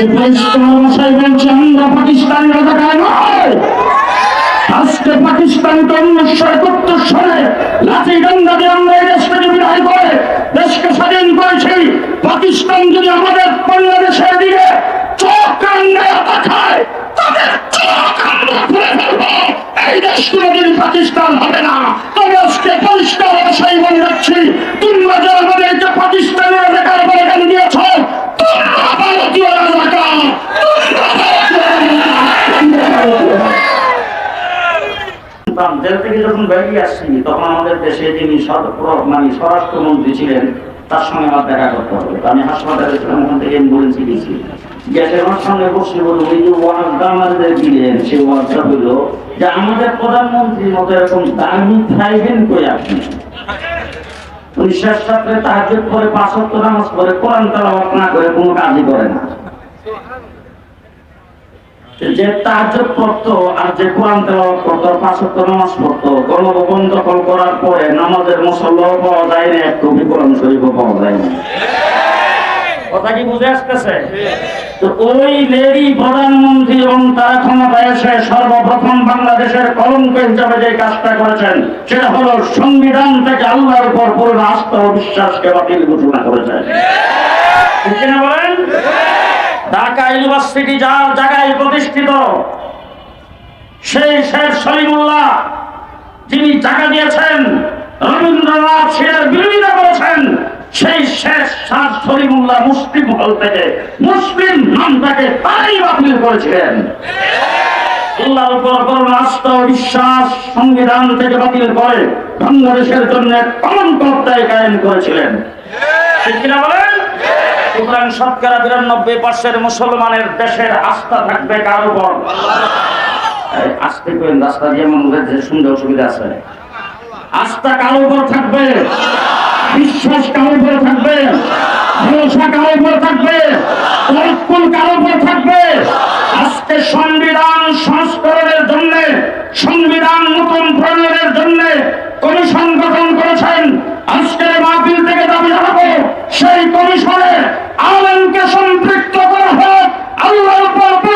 আমরা পাকিস্তানি রাজাকার নয় আজকে পাকিস্তানকে উনিশশো একাত্তর আমরা দেশ থেকে বিদায় করে দেশকে স্বাধীন করেছি পাকিস্তান যদি আমাদের বাংলাদেশের দিকে যখন বেরিয়ে আসছি তখন আমাদের দেশে যিনি মানে স্বরাষ্ট্রমন্ত্রী ছিলেন তার সঙ্গে আমার দেখা করতে হবে আমি হাসপাতালে ছিলাম, ওখান থেকে অ্যাম্বুলেন্সে গেছি। গ্যাসে আমার সঙ্গে বসে বলব ওই যে আমাদের দিলেন সেই ওয়ার্ডটা হইল যে আমাদের প্রধানমন্ত্রীর মতো এরকম দামি থাইবেন করে আপনি? উনি শেষ রাত্রে তাহাজ্জুদ করে পাঁচ নামাজ পড়ে কোরআন তেলাওয়াত না করে কোনো কাজই করে না। যে তাহাজ্জুদ পড়তো আর যে কোরআন তেলাওয়াত করতো আর পাঁচ ওয়াক্ত নামাজ পড়তো গণভবন দখল করার পরে নামাজের মুসল্লাও পাওয়া যায় না এক কবি কোরআন শরীফও পাওয়া যায় না। কথা কি বুঝে আসতেছে? ওই লেডি প্রধানমন্ত্রী এবং তার ক্ষমতায় এসে সর্বপ্রথম বাংলাদেশের কলঙ্ক হিসাবে যে কাজটা করেছেন, সেটা হলো সংবিধান থেকে আল্লাহর উপর পূর্ণ আস্থা ও বিশ্বাসকে বাতিল ঘোষণা করেছেন বলেন? ঢাকা ইউনিভার্সিটি যার জায়গায় প্রতিষ্ঠিত, সেই শেখ সলিমুল্লাহ যিনি জায়গা দিয়েছেন, রবীন্দ্রনাথ সেটার বিরোধিতা করেছেন সেই শেষ শাহ সলিমুল্লাহ মুসলিম হল থেকে মুসলিম নামটাকে তারাই বাতিল করেছিলেন। বিশ্বাস সংবিধান থেকে বাতিল করে বাংলাদেশের জন্য কায়েম করেছিলেন। সুতরাং শতকরা বিরানব্বই পার্সেন্ট মুসলমানের দেশের আস্থা থাকবে কার উপর? আসতে করেন, রাস্তা দিয়ে যে সুন্দর সুবিধা আছে। আস্থা কার উপর থাকবে? বিশ্বাস কার উপর থাকবে? ভরসা কার উপর থাকবে? তরক্কুল কার উপর থাকবে? আজকে সংবিধান সংস্করণের জন্য, সংবিধান নতুন প্রণয়নের জন্য কমিশন গঠন করেছেন। আজকের মাহফিল থেকে দাবি জানাব, সেই কমিশনে আলেমকে সম্পৃক্ত করা হোক, আল্লাহর উপর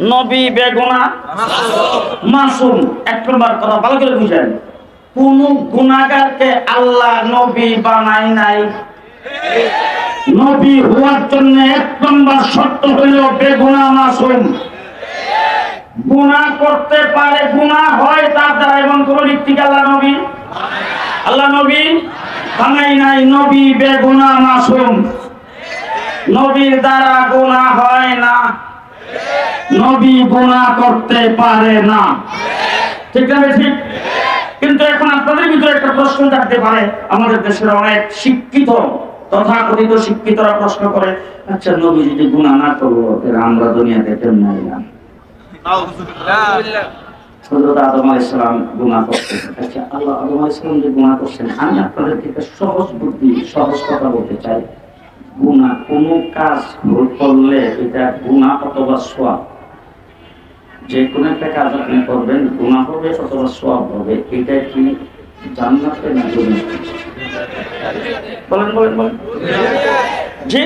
নবী বেগুনা? মাসুম। এক নম্বর কথা, ভালো করে বুঝেন। কোন গুণাগারকে আল্লাহ নবী বানাই নাই। নবী হওয়ার জন্য এক নম্বর শর্ত হইল বেগুনা, মাসুম। গুণা করতে পারে গুণা হয়, তার দ্বারা এবং কোন ব্যক্তি আল্লাহ নবী? আল্লাহ নবী বানাই নাই। নবী বেগুনা, মাসুম। নবীর দ্বারা গুণা হয় না। নবী গুণা করতে পারে না। ঠিক আছে ঠিক কিন্তু এখন আপনাদের ভিতরে একটা প্রশ্ন থাকতে পারে। আমাদের দেশের অনেক শিক্ষিত, তথাকথিত শিক্ষিতরা প্রশ্ন করে আচ্ছা নবী যদি গুণা না করব আমরা দুনিয়াতে কেমন এলাম হযরত আদম আলাইহিস সালাম করতেন আচ্ছা আল্লাহ আদম যে গুনাহ করছেন, আমি আপনাদেরকে সহজ বুদ্ধি, সহজ কথা বলতে চাই। গুনাহ কোন কাজ ভুল করলে এটা গুণা অথবা সোয়াব। যে কোনো একটা কাজ আপনি করবেন, গুণা হবে অথবা সোয়াব হবে, এটা কি জান্নাতে না বলেন বলেন বলেন। জি?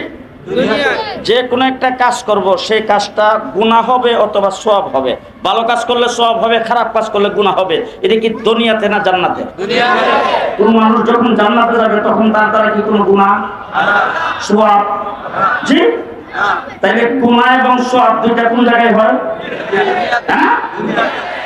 যে কোনো একটা কাজ করব সেই কাজটা গুনাহ হবে অথবা সব হবে। ভালো কাজ করলে সব হবে খারাপ কাজ করলে গুনাহ হবে। এটা কি দুনিয়াতে না জান্নাতে? কোন মানুষ যখন জান্নাতে যাবে তখন তার দ্বারা কি কোনো গুনাহ? সওয়াব জি? তাইলে গুনাহ এবং সওয়াব দুইটা কোন জায়গায় হয়? হ্যাঁ?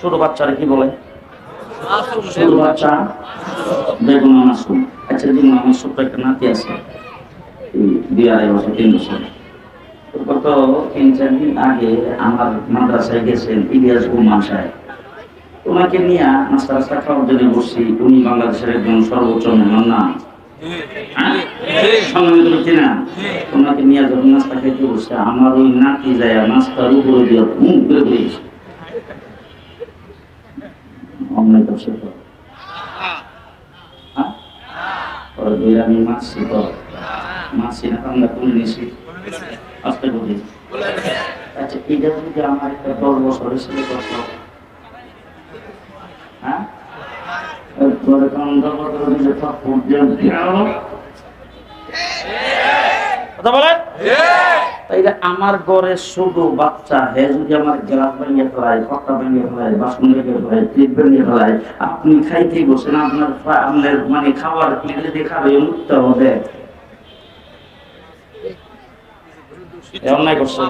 ছোট বাচ্চারা কি বলে? ছোট বাচ্চা মাসুম। আচ্ছা যেমন আমার ছোট্ট একটা নাতি আছে। দুই আড়াই বছর তিন বছর। গত তিন চার দিন আগে আমার মাদ্রাসায় গেছেন ইলিয়াস গুমান সাহেব। ওনাকে নিয়ে নাস্তা রাস্তা খাওয়ার জন্য বসছি। উনি বাংলাদেশের একজন সর্বোচ্চ মেহমান না। হ্যাঁ? ওনাকে নিয়ে যখন নাস্তা আমার ওই নাতি যায় নাস্তার উপরে দিয়ে মুখ তো হ্যাঁ? ওর আমি মারছি তো না আমরা কোন নিছি আজকে বলি। আচ্ছা এটা যদি আমার একটা দশ বছরের ছেলে করতো। হ্যাঁ? দিলে কথা বলেন? তাইলে আমার ঘরে ছোট বাচ্চা হে যদি আমার গ্লাস ভেঙে ফেলায় কটা ভেঙে ফেলায় বাসন ভেঙে ফেলায় প্লেট ভেঙে ফেলায় আপনি খাইতে বসেন আপনার আপনার মানে খাবার প্লেটে দেখাবে মুক্ত হবে। অন্যায় করছে।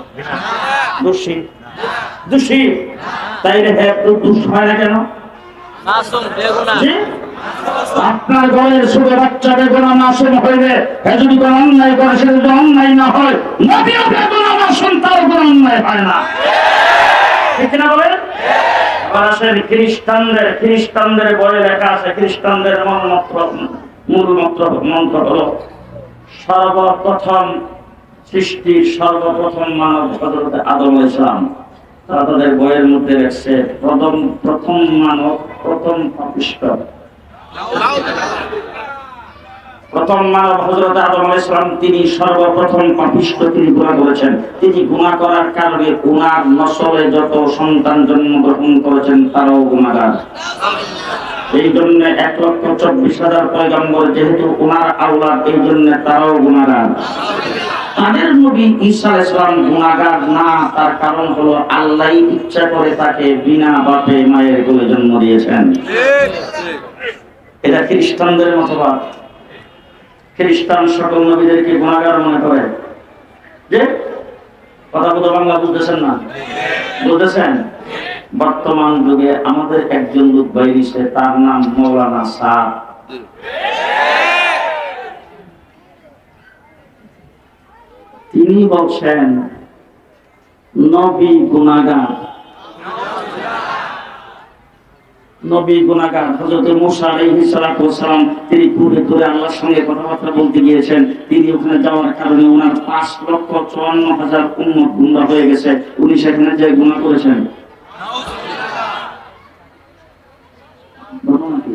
দোষী। দোষী। তাইলে হ্যাঁ তো দুষ হয় না কেন? মাসুম বেগুনা জি? আপনার ঘরের ছোট বাচ্চা বেগুনা মাসুম হইলে যদি কোনো অন্যায় করে, সে যদি অন্যায় না হয় নবীও বেগুনা মাসুম, তার কোনো অন্যায় হয় না। ঠিক না বলেন? আসেন খ্রিস্টানদের খ্রিস্টানদের বইয়ে লেখা আছে, খ্রিস্টানদের মন্ত্র হলো, সর্বপ্রথম সৃষ্টির সর্বপ্রথম মানব হজরত আদম ইসলাম তারা তাদের বইয়ের মধ্যে লেখছে, প্রথম প্রথম মানব, প্রথম পাপিষ্ট প্রথম মানব হজরত আদম আলাইহিস সালাম, তিনি সর্বপ্রথম পাপিষ্ট তিনি গুণা করেছেন। তিনি গুণা করার কারণে উনার নসলে যত সন্তান জন্মগ্রহণ করেছেন, তারাও গুণাগার এই জন্য এক লক্ষ চব্বিশ হাজার পয়গম্বর যেহেতু উনার আওলাদ এই জন্য তারাও গুণাগার তাদের নবী ঈসা আলাইহিস সালাম গুণাগার না, তার কারণ হলো আল্লাহ ইচ্ছা করে তাকে বিনা বাপে মায়ের কোলে জন্ম দিয়েছেন। এটা খ্রিস্টানদের মতবাদ খ্রিস্টান সকল নবীদেরকে গুণাগার মনে করে। যে? কথা কথা বাংলা বুঝতেছেন না? বুঝতেছেন? বর্তমান যুগে আমাদের একজন লোক বাইরিছে তার নাম মৌলানা শাহ তিনি বলছেন, নবী গুণাগার। নবী গুণাগার হজরত মুসা সালাতু ওয়াসসালাম, তিনি ঘুরে ঘুরে আল্লাহর সঙ্গে কথাবার্তা বলতে গিয়েছেন। তিনি ওখানে যাওয়ার কারণে ওনার পাঁচ লক্ষ চুয়ান্ন হাজার উন্নত গুমরা হয়ে গেছে। উনি সেখানে যে গুণা করেছেন ঘটনা কি?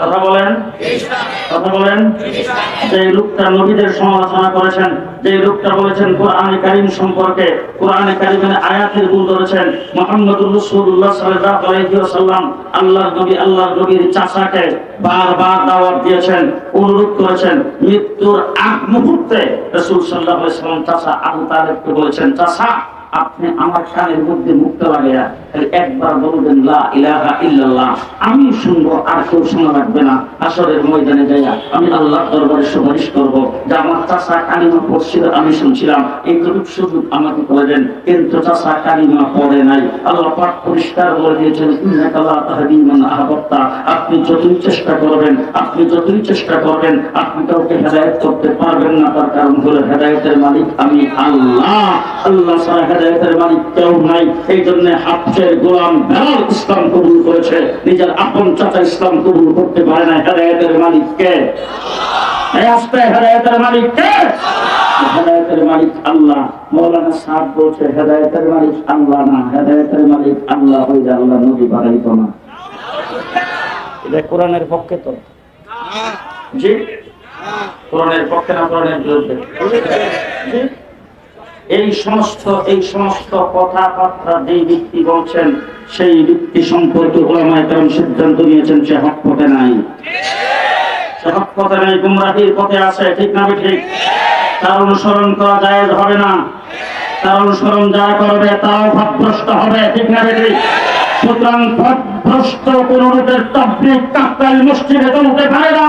কথা বলেন। কথা বলেন। যে লোকটা নবীদের সমালোচনা করেছেন যে লোকটা বলেছেন সম্পর্কে আয়াতের ধরেছেন সাল্লাল্লাহু আলাইহি ওয়াসাল্লাম আল্লাহর নবী, আল্লাহর নবীর চাচাকে বারবার দাওয়াত দিয়েছেন, অনুরোধ করেছেন, মৃত্যুর আগ মুহূর্তে রাসূল সাল্লাল্লাহু আলাইহি ওয়াসাল্লাম চাচা আবু তালেবকে বলেছেন, চাচা আপনি আমার কানের মধ্যে মুক্ত লাগিয়া একবার বলবেন আমি শুনব, আর কেউ শোনা লাগবে না। আসরের ময়দানে যাইয়া আমি আল্লাহর দরবারে সুপারিশ করব। যে আমার চাষা কালিমা পড়ছিল, আমি শুনছিলাম। এইটুকু সুযোগ আমাকে করে কিন্তু চাষা কালিমা পড়ে নাই। আল্লাহ পাক পরিষ্কার বলে দিয়েছেন, ইন্নাকা লা আহবাবতা আপনি যতই চেষ্টা করবেন, আপনি যতই চেষ্টা করবেন, আপনি কাউকে হেদায়েত করতে পারবেন না। তার কারণ হলো হেদায়েতের মালিক আমি আল্লাহ। আল্লাহ হেদায়েতের মালিক কেউ নাই। এই জন্য গোলাম বেলাল ইসলাম কবুল করেছে। নিজের আপন চাচা ইসলাম কবুল করতে পারে না হেদায়েতের মালিক কে? এই আস্তে মালিক কে? হেদায়েতের মালিক আল্লাহ। মৌলানা সাহেব বলছে হেদায়েতের মালিক আল্লাহ না হেদায়েতের মালিক আল্লাহ হইলে আল্লাহ নবী বাড়াইতো না। এটা কোরআনের পক্ষে তো। জি? কোরআনের পক্ষে না কোরআনের বিরুদ্ধে? জি। এই সমস্ত এই সমস্ত কথাবার্তা যেই ব্যক্তি বলছেন, সেই ব্যক্তি সম্পর্কে ওলামায় কারণ সিদ্ধান্ত নিয়েছেন, সে হক পথে নাই। সে হক পথে নাই, গুমরাহির পথে আছে, ঠিক না ঠিক তার অনুসরণ করা যায় হবে না। তার অনুসরণ যা করবে, তাও ভাবভ্রষ্ট হবে, ঠিক না ঠিক সুতরাং ভাবভ্রষ্ট কোন লোকের তবলিক কাকতাল মসজিদে চলতে পারে না।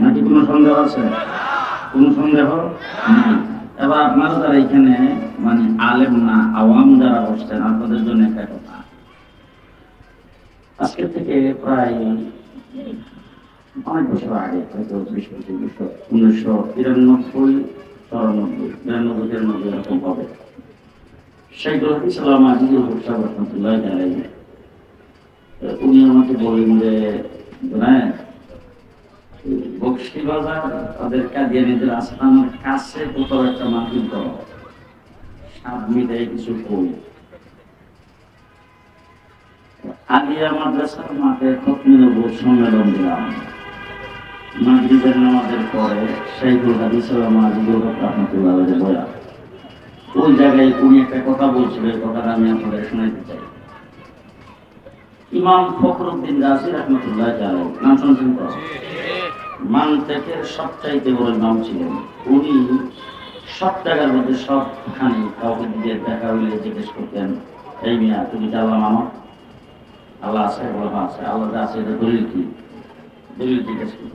নাকি কোনো সন্দেহ আছে? কোন সন্দেহ। এবার আপনারা যারা এখানে মানে আলেম না, আওয়াম যারা বসছেন আপনাদের জন্য একটা কথা। আজকে থেকে প্রায় অনেক বছর আগে, হয়তো বিশ পঁচিশ উনিশশো তিরানব্বই, চৌরানব্বই বিরানব্বই তিরানব্বই এরকম হবে। সেইগুলো ইসলাম আজিজুল হক সাহেব রহমতুল্লাহ উনি আমাকে বলেন যে হ্যাঁ বক্সিবাজার, তাদের কাদিয়ানিদের একটা মাহফিল করো সাত মিটাই কিছু কই আলিয়া মাদ্রাসার মাঠে খতমি সম্মেলন দিলাম। মাগরিবের নামাজের পরে শাইখুল হাদিস মাজিদুল রহমতুল্লাহ ইমাম ফখরুদ্দিন রাজি রহমতুল্লাহ নাম শুনছেন তো? মানতেকের সবচাইতে বড় ইমাম ছিলেন। উনি সব জায়গার মধ্যে সবখানে কাউকে দিয়ে দেখা হইলে জিজ্ঞেস করতেন, এই মিয়া, তুমি কি আল্লাহ মানো? আল্লাহ আছে বলা আছে, আল্লাহ আছে এটা দলিল কি? দলিল জিজ্ঞেস করি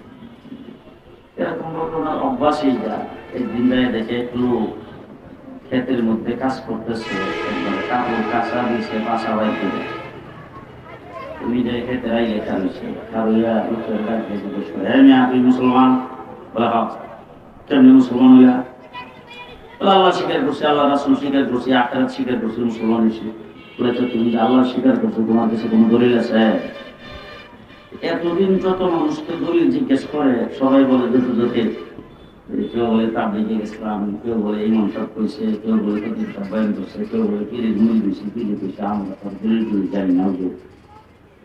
এরকম ওনার অভ্যাসই যা একদিন যায় দেখে একটু ক্ষেতের মধ্যে কাজ করতেছে কাপড় কাঁচা দিয়েছে বাসা বাইতে তুমি যে খেতে আইলে খালিছে খাওয়া লোকের ডাকে জিজ্ঞেস করে হ্যাঁ মিয়া মুসলমান? বলে হাও কেমনি মুসলমান হইয়া আল্লাহ স্বীকার করছি, আল্লাহ রাসুল স্বীকার করছি, আখেরাত স্বীকার করছি, মুসলমান হয়েছি। বলে, তো তুমি যে আল্লাহ স্বীকার করছ, তোমার কাছে কোনো দলিল আছে? এতদিন যত মানুষকে দলিল জিজ্ঞেস করে, সবাই বলে দুটো যতে কেউ বলে, তাবলিগে ইসলাম। কেউ বলে, ইমাম সাহেব কইছে। কেউ বলে কদিন সাহেব বয়ান করছে। কেউ বলে পীরের মুড়ি দিয়েছে পীরে কইছে? আমরা তার দলিল জানি না।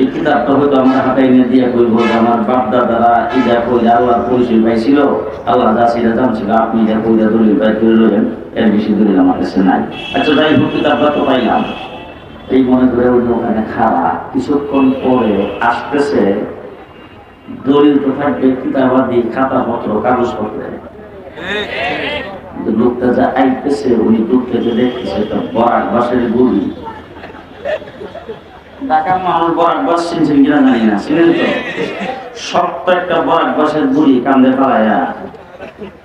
এই কিতাবটা হয়তো আমরা হাতে এনে দিয়ে যে আমার বাপ দাদারা ইটা কইলে আল্লাহর পরিচয় পাইছিল আল্লাহ সেটা জানছিল আপনি যা কইলে দলিল পাই করে লইলেন, এর বেশি দলিল আমার কাছে নাই। আচ্ছা যাই হোক, কিতাবটা তো পাইলাম। এই মনে করে ওই ওখানে খাওয়া। কিছুক্ষণ পরে আসতেছে, দলিল তো থাকবে কিতাবাদি খাতা পত্র কাগজপত্রে। লোকটা যা আইতেছে, উনি দূর থেকে দেখতেছে, একটা বরাক বাসের গুলি ঢাকার বরাক কিনা জানি না তো? একটা বরাক বাসের গুলি কান্দে পালাইয়া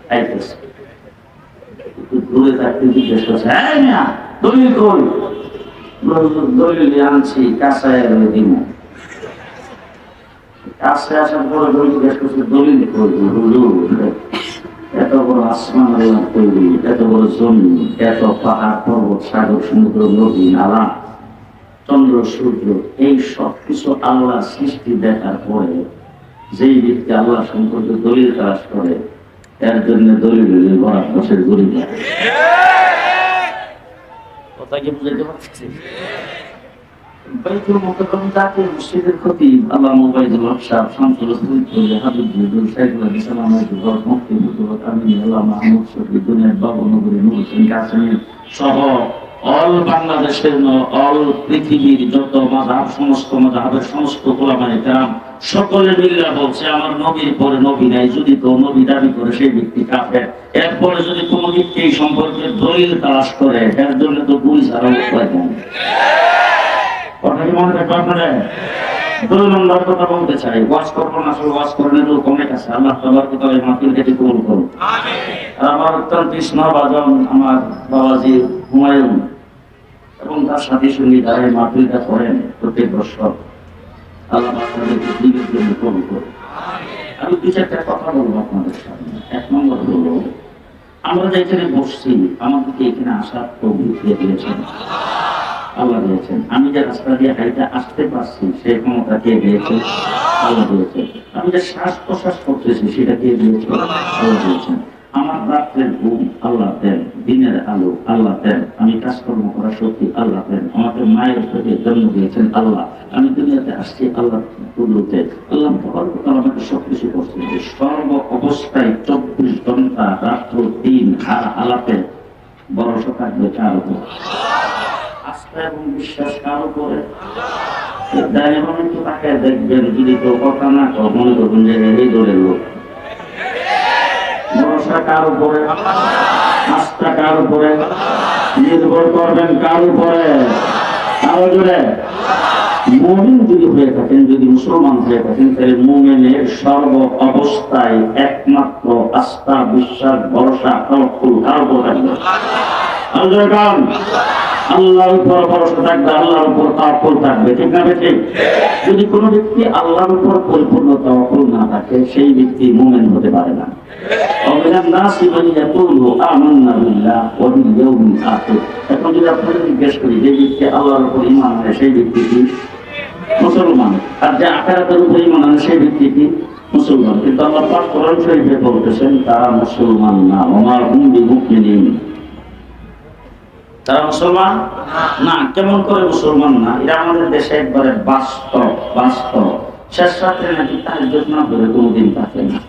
আইতেছে। দূরে থাকতে জিজ্ঞেস করছে হ্যাঁ মিয়া, দলিল কই? দলিল আনছি কাঁচায় দিব কাছে আসার পরে জিজ্ঞেস করছে, দলিল হুজুর, এত বড় আসমান তৈরি এত বড় জমি, এত পাহাড়, পর্বত, সাগর, সমুদ্র, নদী, নালা চন্দ্র, সূর্য, এই সব কিছু আল্লাহ সৃষ্টি দেখার পরে যেই ব্যক্তি আল্লাহ সম্পর্কে দলিল তালাশ করে এর জন্য দলিল বসের গরিব পারছি আল্লাহ সহ অল বাংলাদেশের অল পৃথিবীর যত মাযহাব সমস্ত মাযহাবের সমস্ত ওলামায়ে কেরাম সকলে মিলে বলছে আমার নবীর পরে নবী নাই যদি কেউ নবী দাবি করে সেই ব্যক্তি কাফের। এরপরে যদি কোনো ব্যক্তি এই সম্পর্কে দলিল তালাশ করে এর জন্য তো গুলি ছাড়া উপায় নেই কথা কি মনে থাকবে আপনারা? দুই নম্বর কথা বলতে চাই ওয়াজ করব না আসলে ওয়াজ করেন লোক অনেক আছে আল্লাহ তাবার কথা এই মাহফিল থেকে কবুল করুন আমার অত্যন্ত স্নেহভাজন আমার বাবাজি হুমায়ুন। এবং তার সাথে সঙ্গে যারা এই করেন প্রত্যেক বছর, আল্লাহ আপনাদেরকে দিনের জন্য কবুল আমি দু চারটা কথা বলব আপনাদের সামনে। এক নম্বর হলো, আমরা যে এখানে বসছি, আমাদেরকে এখানে আসার প্রভু দিয়ে দিয়েছেন? আল্লাহ দিয়েছেন। আমি যে রাস্তা দিয়ে হাইতে আসতে পারছি, সেই ক্ষমতা কে দিয়েছে আল্লাহ দিয়েছেন। আমি যে শ্বাস প্রশ্বাস করতেছি, সেটা কে দিয়েছে আল্লাহ দিয়েছেন। আমার রাত্রের ঘুম আল্লাহ দেন। দিনের আলো, আল্লাহ দেন। আমি কাজকর্ম করার শক্তি, আল্লাহ দেন। আমাকে মায়ের পেটে জন্ম দিয়েছেন আল্লাহ। আমি দুনিয়াতে আসছি আল্লাহ কুদরতে। আল্লাহ আমাকে সবকিছু করছেন যে সর্ব অবস্থায় চব্বিশ ঘণ্টা রাত্র দিন হার আলাপে ভরসা থাকবে কার উপর? আস্থা এবং বিশ্বাস কার উপরে? দেখবেন, যদি কেউ কথা না কর মনে করবেন যে এই দলের লোক। ভরসা কার উপরে? নির্ভর করবেন কার উপরে? আরও জোরে। যদি হয়ে থাকেন, যদি মুসলমান হয়ে থাকেন, তাহলে মোমেনের সর্ব অবস্থায় একমাত্র আস্থা, বিশ্বাস, ভরসা তওয়াক্কুল কার উপর থাকবে যদি কোনো ব্যক্তি আল্লাহর উপর পরিপূর্ণ তাকল থাকে, সেই ব্যক্তি মুমেন হতে পারে না। যদি আপনাকে জিজ্ঞেস করি, যে ব্যক্তি আল্লাহর উপর সেই ব্যক্তি কি? মুসলমান। আর যে আখেরাতের উপর ইমান আনে, সেই ব্যক্তি কি? মুসলমান। কিন্তু আল্লাহ পাক কোরআন বলতেছেন তারা মুসলমান না আমার হুম তারা মুসলমান? না কেমন করে মুসলমান না? এটা আমাদের দেশে একবারে বাস্তব বাস্তব। শেষ রাত্রে নাকি তার জন্য করে কোনোদিন থাকে না।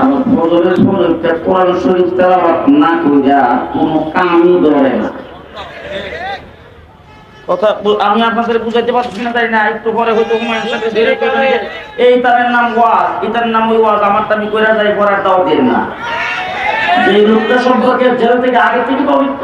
আবার ফজরের পরে কোরআন শরীফ তেলাওয়াত না কইরা কোনো কামই ধরে না। কথা আমি আপনাদের বুঝাইতে পারছি না তাই না একটু পরে হয়তো হুমায়ুন সাথে বের করবেন এই তারের নাম ওয়াজ নাম ওই ওয়াজ আমার আমি কইরা যাই পড়ার দাও দেন না। যে লোকটা সম্পর্কে জেল থেকে আগে থেকে পবিত্র